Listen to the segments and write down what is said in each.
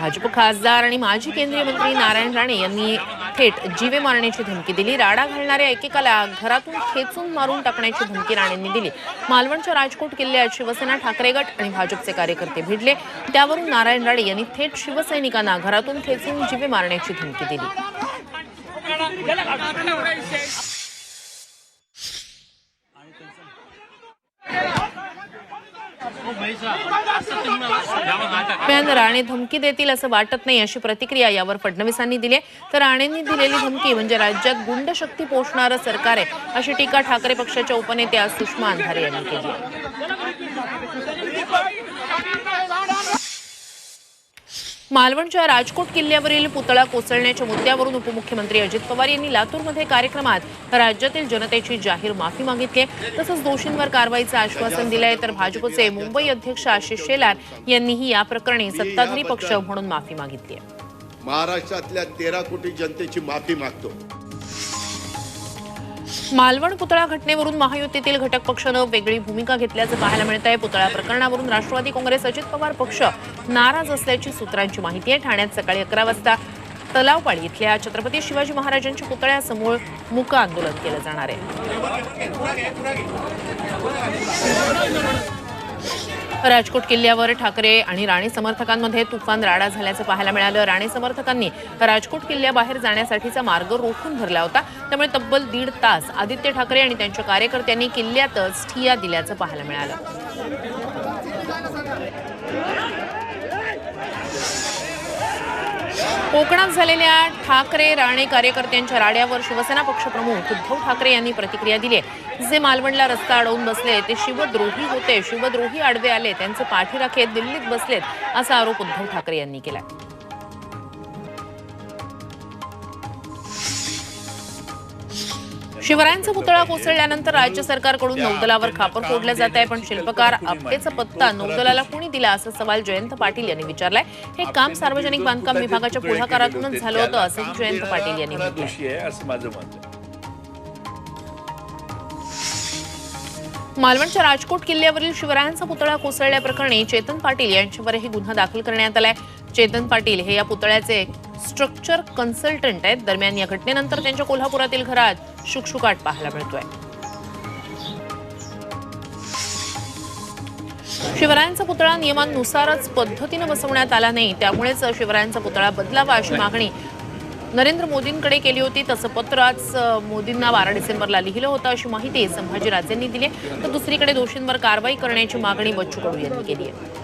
भाजप खासदार आणि माजी केंद्रीय मंत्री नारायण राणे यांनी थेट जीवे मारण्याची धमकी दिली. राडा घालणाऱ्या एकेकाला घरातून खेचून मारून टाकण्याची धमकी राणेंनी दिली. मालवणच्या राजकोट किल्ल्यात शिवसेना ठाकरे गट आणि भाजपचे कार्यकर्ते भिडले. त्यावरून नारायण राणे यांनी थेट शिवसैनिकांना घरातून खेचून जीवे मारण्याची धमकी दिली. दरम्यान राणे धमकी देतील असं वाटत नाही अशी प्रतिक्रिया यावर फडणवीसांनी दिली तर राणेंनी दिलेली धमकी म्हणजे राज्यात गुंड शक्ती पोषणारं सरकार आहे अशी टीका ठाकरे पक्षाच्या उपनेत्या सुषमा अंधारे यांनी केली मालवणच्या राजकोट किल्ल्यावरील पुतळा कोसळण्याच्या मुद्द्यावरून उपमुख्यमंत्री अजित पवार यांनी लातूरमध्ये कार्यक्रमात राज्यातील जनतेची जाहीर माफी मागितली तसंच दोषींवर कारवाईचं आश्वासन दिलंय. तर भाजपचे मुंबई अध्यक्ष आशिष शेलार यांनीही या प्रकरणी सत्ताधारी पक्ष म्हणून माफी मागितली आहे. महाराष्ट्रातल्या तेरा कोटी जनतेची माफी मागतो. मालवण पुतळा घटनेवरून महायुतीतील घटक पक्षानं वेगळी भूमिका घेतल्याचं पाहायला मिळत आहे पुतळा प्रकरणावरून राष्ट्रवादी काँग्रेस अजित पवार पक्ष नाराज असल्याची सूत्रांची माहिती आहे. ठाण्यात सकाळी अकरा वाजता तलावपाडी इथल्या छत्रपती शिवाजी महाराजांच्या पुतळ्यासमोर मुक आंदोलन केलं जाणार आहे. राजकोट किल्ल्यावर ठाकरे आणि राणे समर्थकांमध्ये तुफान राडा झाल्याचं पाहायला मिळालं. राणे समर्थकांनी राजकोट किल्ल्याबाहेर जाण्यासाठीचा मार्ग रोखून धरला होता. त्यामुळे तब्बल दीड तास आदित्य ठाकरे आणि त्यांच्या कार्यकर्त्यांनी किल्ल्यातच ठिया दिल्याचं पाहायला मिळालं. कोकणात झालेल्या ठाकरे राणे कार्यकर्त्यांच्या राड्यावर शिवसेना पक्षप्रमुख उद्धव ठाकरे यांनी प्रतिक्रिया दिली आहे. जे मालवणला रस्ता अडवून बसले ते शिवद्रोही होते शिवद्रोही आडवे आले त्यांचे पाठीराखे दिल्लीत बसलेत असा आरोप उद्धव ठाकरे यांनी केला शिवरायांचा पुतळा कोसळल्यानंतर राज्य सरकारकडून नौदलावर खापर फोडलं जात आहे पण शिल्पकार आपटेचा पत्ता नौदलाला कोणी दिला असा सवाल जयंत पाटील यांनी विचारलाय हे काम सार्वजनिक बांधकाम विभागाच्या पुढाकारातूनच झालं होतं असंही जयंत पाटील यांनी म्हटलंय मालवणच्या राजकोट किल्ल्यावरील शिवरायांचा पुतळा कोसळल्याप्रकरणी चेतन पाटील यांच्यावरही गुन्हा दाखल करण्यात आलाय. चेतन पाटील हे या पुतळ्याचे स्ट्रक्चर कन्सल्टंट आहेत. दरम्यान या घटनेनंतर त्यांच्या कोल्हापुरातील घरात शुकशुकाट पाहायला मिळतोय. शिवरायांचा पुतळा नियमांनुसारच पद्धतीनं बसवण्यात आला नाही. त्यामुळेच शिवरायांचा पुतळा बदलावा अशी मागणी नरेंद्र मोदींकडे केली होती तसं पत्र आज मोदींना बारा डिसेंबरला लिहिलं होतं अशी माहिती संभाजीराजेंनी दिली तर दुसरीकडे दोषींवर कारवाई करण्याची मागणी बच्चू कडू यांनी केली आहे.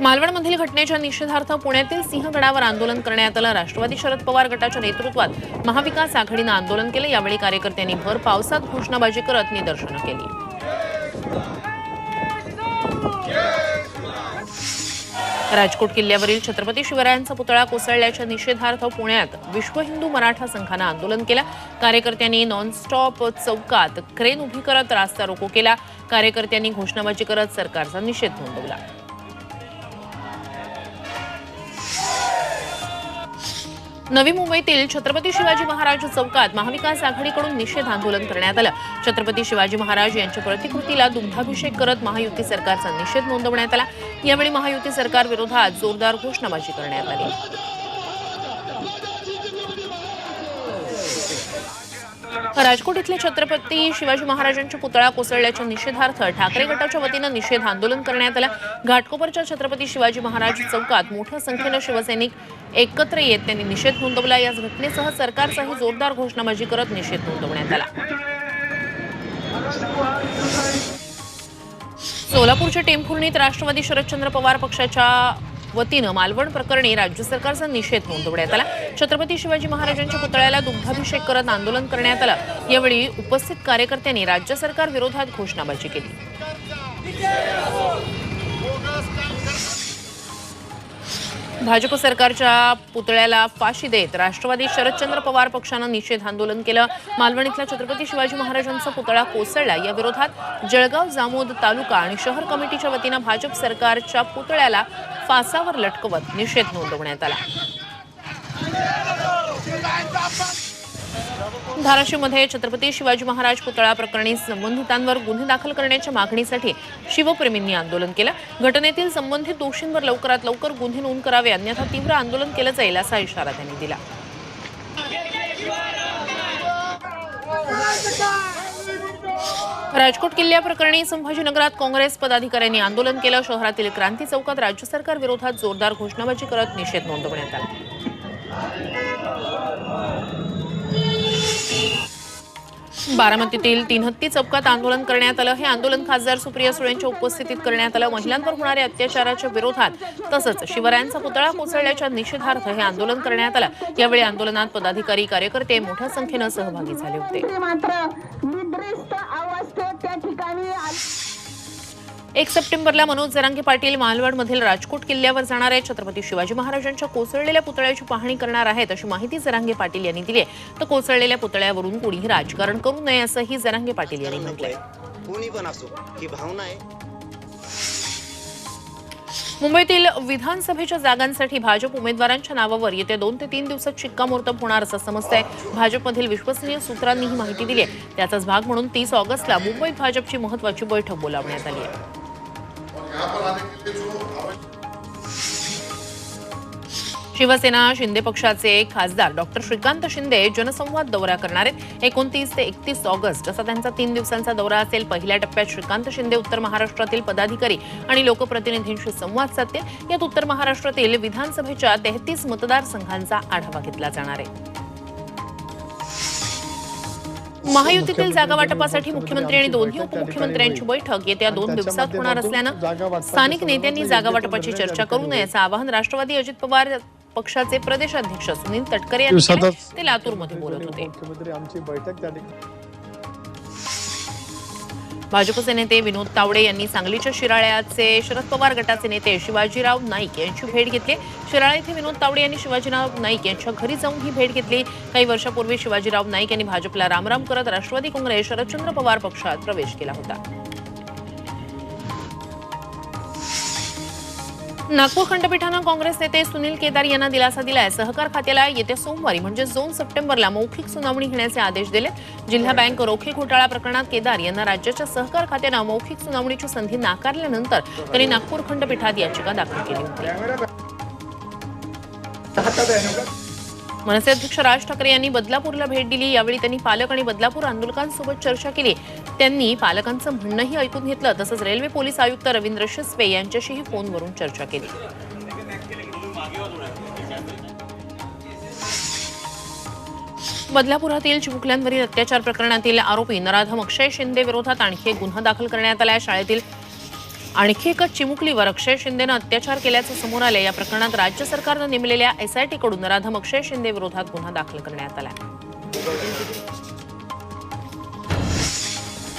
मालवणमधील घटनेच्या निषेधार्थ पुण्यातील सिंहगडावर आंदोलन करण्यात आलं. राष्ट्रवादी शरद पवार गटाच्या नेतृत्वात महाविकास आघाडीनं आंदोलन केलं. यावेळी कार्यकर्त्यांनी भर पावसात घोषणाबाजी करत निदर्शनं केली. राजकोट किल्ल्यावरील छत्रपती शिवरायांचा पुतळा कोसळल्याच्या निषेधार्थ पुण्यात विश्व हिंदू मराठा संघानं आंदोलन केलं. कार्यकर्त्यांनी नॉनस्टॉप चौकात क्रेन उभी करत रास्ता रोको केला. कार्यकर्त्यांनी घोषणाबाजी करत सरकारचा निषेध नोंदवला. नवी मुंबईतील छत्रपती शिवाजी महाराज चौकात महाविकास आघाडीकडून निषेध आंदोलन करण्यात आलं. छत्रपती शिवाजी महाराज यांच्या प्रतिकृतीला दुग्धाभिषेक करत महायुती सरकारचा निषेध नोंदवण्यात आला. यावेळी महायुती सरकार विरोधात जोरदार घोषणाबाजी करण्यात आली. राजकोट इथले छत्रपती शिवाजी महाराजांच्या पुतळा कोसळल्याच्या निषेधार्थ ठाकरे गटाच्या वतीनं निषेध आंदोलन करण्यात आलं. घाटकोपरच्या छत्रपती शिवाजी महाराज चौकात मोठ्या संख्येनं शिवसैनिक एकत्र येत त्यांनी निषेध नोंदवला. याच घटनेसह सरकारचाही जोरदार घोषणाबाजी करत निषेध नोंदवण्यात आला. सोलापूरच्या टेंभुर्णीत राष्ट्रवादी शरदचंद्र पवार पक्षाच्या वतीनं मालवण प्रकरणी राज्य सरकारचा निषेध नोंदवण्यात आला. छत्रपती शिवाजी महाराजांच्या पुतळ्याला दुग्धाभिषेक करत आंदोलन करण्यात आलं. यावेळी उपस्थित कार्यकर्त्यांनी राज्य सरकार विरोधात घोषणाबाजी केली. भाजप सरकारच्या पुतळ्याला फाशी देत राष्ट्रवादी शरदचंद्र पवार पक्षानं निषेध आंदोलन केलं. मालवण इथला छत्रपती शिवाजी महाराजांचा पुतळा कोसळला. या विरोधात जळगाव जामोद तालुका आणि शहर कमिटीच्या वतीनं भाजप सरकारच्या पुतळ्याला फासावर लटकवत निषेध नोंदवण्यात आला. धाराशिवमध्ये छत्रपती शिवाजी महाराज पुतळा प्रकरणी संबंधितांवर गुन्हे दाखल करण्याच्या मागणीसाठी शिवप्रेमींनी आंदोलन केलं. घटनेतील संबंधित दोषींवर लवकरात लवकर गुन्हे नोंद करावे अन्यथा तीव्र आंदोलन केलं जाईल असा इशारा त्यांनी दिला. राजकोट किल्ल्याप्रकरणी संभाजीनगरात काँग्रेस पदाधिकाऱ्यांनी आंदोलन केलं. शहरातील क्रांती चौकात राज्य सरकार विरोधात जोरदार घोषणाबाजी करत निषेध नोंदवण्यात आला. बारामतीतील तीन हत्ती चौकात आंदोलन करण्यात आलं. हे आंदोलन खासदार सुप्रिया सुळेंच्या उपस्थितीत करण्यात आलं. महिलांवर होणाऱ्या अत्याचाराच्या विरोधात तसंच शिवरायांचा पुतळा कोसळल्याच्या निषेधार्थ हे आंदोलन करण्यात आलं. यावेळी आंदोलनात पदाधिकारी कार्यकर्ते मोठ्या संख्येनं सहभागी झाले होते. अवस्थेत त्या ठिकाणी. एक सप्टेंबरला मनोज जरांगे पाटील मालवणमधील राजकोट किल्ल्यावर जाणाऱ्या छत्रपती शिवाजी महाराजांच्या कोसळलेल्या पुतळ्याची पाहणी करणार आहेत अशी माहिती जरांगे पाटील यांनी दिली आहे. तर कोसळलेल्या पुतळ्यावरून कोणीही राजकारण करू नये असंही जरांगे पाटील यांनी म्हटलंय. कोणी पण असो ही भावना आहे. मुंबईतील विधानसभेच्या जागांसाठी भाजप उमेदवारांच्या नावावर येत्या दोन ते तीन दिवसात शिक्कामोर्तब होणार असं समजतंय. भाजपमधील विश्वसनीय सूत्रांनी ही माहिती दिली आहे. त्याचाच भाग म्हणून तीस ऑगस्टला मुंबईत भाजपची महत्वाची बैठक बोलावण्यात आली आहे. शिवसेना शिंदे पक्षाचे खासदार डॉक्टर श्रीकांत शिंदे जनसंवाद दौरा करणार आहेत. एकोणतीस ते एकतीस ऑगस्ट असा त्यांचा तीन दिवसांचा दौरा असेल. पहिल्या टप्प्यात श्रीकांत शिंदे उत्तर महाराष्ट्रातील पदाधिकारी आणि लोकप्रतिनिधींशी संवाद साधतील. यात उत्तर महाराष्ट्रातील विधानसभेच्या तेहतीस मतदारसंघांचा आढावा घेतला जाणार आहे. महायुतीतील जागा वाटपासाठी मुख्यमंत्री आणि दोन्ही उपमुख्यमंत्र्यांची बैठक येत्या दोन दिवसात होणार असल्यानं स्थानिक नेत्यांनी जागा वाटपाची चर्चा करू नये असं आवाहन राष्ट्रवादी अजित पवार पक्षाचे प्रदेशाध्यक्ष सुनील तटकरे यांनी ते लातूरमध्ये बोलत होते. भाजपचे नेते विनोद तावडे यांनी सांगलीच्या शिराळ्याचे शरद पवार गटाचे नेते शिवाजीराव नाईक यांची भेट घेतली. शिराळा येथे विनोद तावडे यांनी शिवाजीराव नाईक यांच्या घरी जाऊन ही भेट घेतली. काही वर्षापूर्वी शिवाजीराव नाईक यांनी भाजपला रामराम करत राष्ट्रवादी काँग्रेस शरदचंद्र पवार पक्षात प्रवेश केला होता. नागपूर खंडपीठानं काँग्रेस नेते सुनील केदार यांना दिलासा दिलाय. सहकार खात्याला येत्या सोमवारी म्हणजे दोन सप्टेंबरला मौखिक सुनावणी घेण्याचे आदेश दिले जिल्हा बँक रोखे घोटाळा प्रकरणात केदार यांना राज्याच्या सहकार खात्यानं मौखिक सुनावणीची संधी नाकारल्यानंतर त्यांनी नागपूर खंडपीठात याचिका दाखल केली होती. मनसे अध्यक्ष राज ठाकरे यांनी बदलापूरला भेट दिली. यावेळी त्यांनी पालक आणि बदलापूर आंदोलकांसोबत चर्चा केली. त्यांनी पालकांचं म्हणणंही ऐकून घेतलं. तसंच रेल्वे पोलीस आयुक्त रवींद्र शिसवे यांच्याशीही फोनवरून चर्चा केली. बदलापुरातील चिमुकल्यांवरील अत्याचार प्रकरणातील आरोपी नराधम अक्षय शिंदे विरोधात आणखी एक गुन्हा दाखल करण्यात आला शाळेतील आणखी एकच चिमुकलीवर अक्षय शिंदेनं अत्याचार केल्याचं समोर आलं या प्रकरणात राज्य सरकारनं नेमलेल्या एसआयटीकडून नराधम अक्षय शिंदे विरोधात गुन्हा दाखल करण्यात आला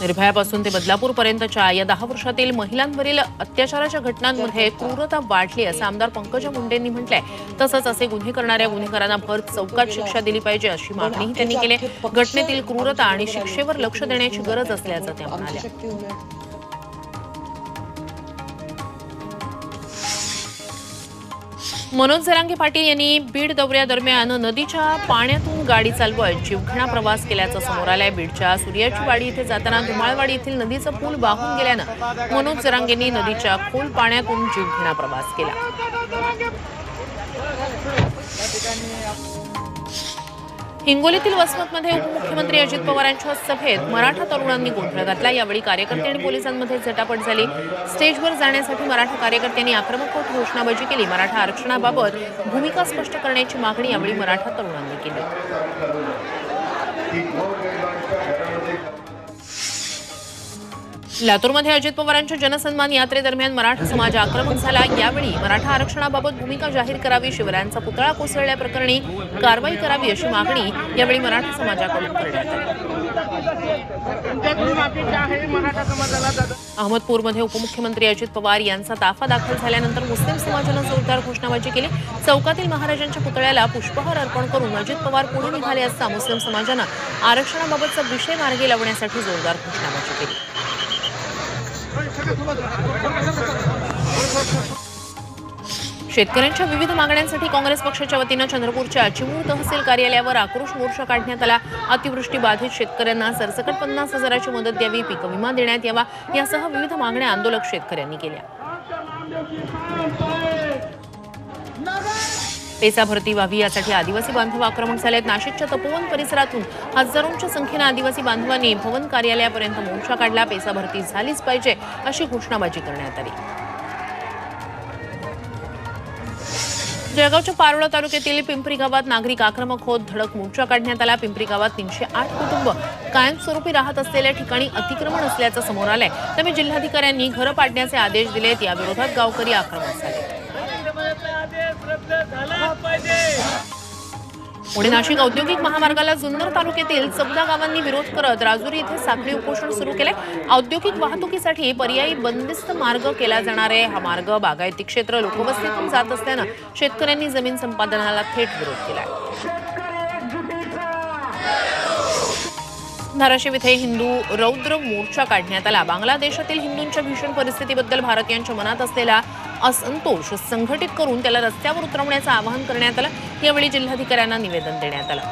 निर्भयापासून ते बदलापूरपर्यंतच्या या दहा वर्षातील महिलांवरील अत्याचाराच्या घटनांमध्ये क्रूरता वाढली असं आमदार पंकजा मुंडेंनी म्हटलंय. तसंच असे गुन्हे करणाऱ्या गुन्हेगारांना भर चौकात शिक्षा दिली पाहिजे अशी मागणीही त्यांनी केली घटनेतील क्रूरता आणि शिक्षेवर लक्ष देण्याची गरज असल्याचं त्या म्हणाल्या. मनोज जरांगे पाटील यांनी बीड दौऱ्यादरम्यान नदीच्या पाण्यातून गाडी चालवत जीवघेणा प्रवास केल्याचं समोर आलंय. बीडच्या सूर्याची वाडी इथे जाताना धुमाळवाडी येथील नदीचं पूल वाहून गेल्यानं मनोज जरांगेंनी नदीच्या खोल पाण्यातून जीवघेणा प्रवास केला. हिंगोलीतील वसमतमध्ये उपमुख्यमंत्री अजित पवारांच्या सभेत मराठा तरुणांनी गोंधळ घातला. यावेळी कार्यकर्ते आणि पोलिसांमध्ये झटापट झाली. स्टेजवर जाण्यासाठी मराठा कार्यकर्त्यांनी आक्रमक होत घोषणाबाजी केली. मराठा आरक्षणाबाबत भूमिका स्पष्ट करण्याची मागणी यावेळी मराठा तरुणांनी केली. लातूरमध्ये अजित पवारांच्या जनसन्मान यात्रेदरम्यान मराठा समाज आक्रमक झाला. यावेळी मराठा आरक्षणाबाबत भूमिका जाहीर करावी शिवरायांचा पुतळा कोसळल्याप्रकरणी कारवाई करावी अशी मागणी यावेळी मराठा समाजाकडून करण्यात आली. अहमदपूरमध्ये उपमुख्यमंत्री अजित पवार यांचा ताफा दाखल झाल्यानंतर मुस्लिम समाजानं जोरदार घोषणाबाजी केली. चौकातील महाराजांच्या पुतळ्याला पुष्पहार अर्पण करून अजित पवार पुढे निघाले असता मुस्लिम समाजानं आरक्षणाबाबतचा विषय मार्गी लावण्यासाठी जोरदार घोषणाबाजी केली. शेतकऱ्यांच्या विविध मागण्यांसाठी काँग्रेस पक्षाच्या वतीनं चंद्रपूरच्या चिमूर तहसील कार्यालयावर आक्रोश मोर्चा काढण्यात आला. अतिवृष्टी बाधित शेतकऱ्यांना सरसकट पन्नास हजाराची मदत द्यावी पीक विमा देण्यात यावा यासह विविध मागण्या आंदोलक शेतकऱ्यांनी केल्या. पेचा भरती व्हावी यासाठी आदिवासी बांधव आक्रमक आहेत नाशिकच्या तपोवन परिसरातून हजारोंच्या संख्येनं आदिवासी बांधवांनी भवन कार्यालयापर्यंत मोर्चा काढला. पेसा भरती झालीच पाहिजे अशी घोषणाबाजी करण्यात आली. जळगावच्या पारोळा तालुक्यातील पिंपरी गावात नागरिक आक्रमक होत धडक मोर्चा काढण्यात आला. पिंपरी गावात तीनशे आठ कुटुंब कायमस्वरूपी राहत असलेल्या ठिकाणी अतिक्रमण असल्याचं समोर आलंय. त्यामुळे जिल्हाधिकाऱ्यांनी घरं पाडण्याचे आदेश दिलेत. या विरोधात गावकरी आक्रमक झाले. पुणे नाशिक औद्योगिक महामार्गाला जुन्नर तालुक्यातील चौदा गावांनी विरोध करत राजुरी येथे साखळी उपोषण सुरू केले औद्योगिक वाहतुकीसाठी पर्यायी बंदिस्त मार्ग केला जाणार आहे. हा मार्ग बागायती क्षेत्र लोकवस्तीतून जात असल्यानं शेतकऱ्यांनी जमीन संपादनाला थेट विरोध केलाय. धाराशिव इथे हिंदू रौद्र मोर्चा काढण्यात आला. बांगलादेशातील हिंदूंच्या भीषण परिस्थितीबद्दल भारतीयांच्या मनात असलेला असंतोष संघटित करून त्याला रस्त्यावर उतरवण्याचं आवाहन करण्यात आलं. यावेळी जिल्हाधिकाऱ्यांना निवेदन देण्यात आलं.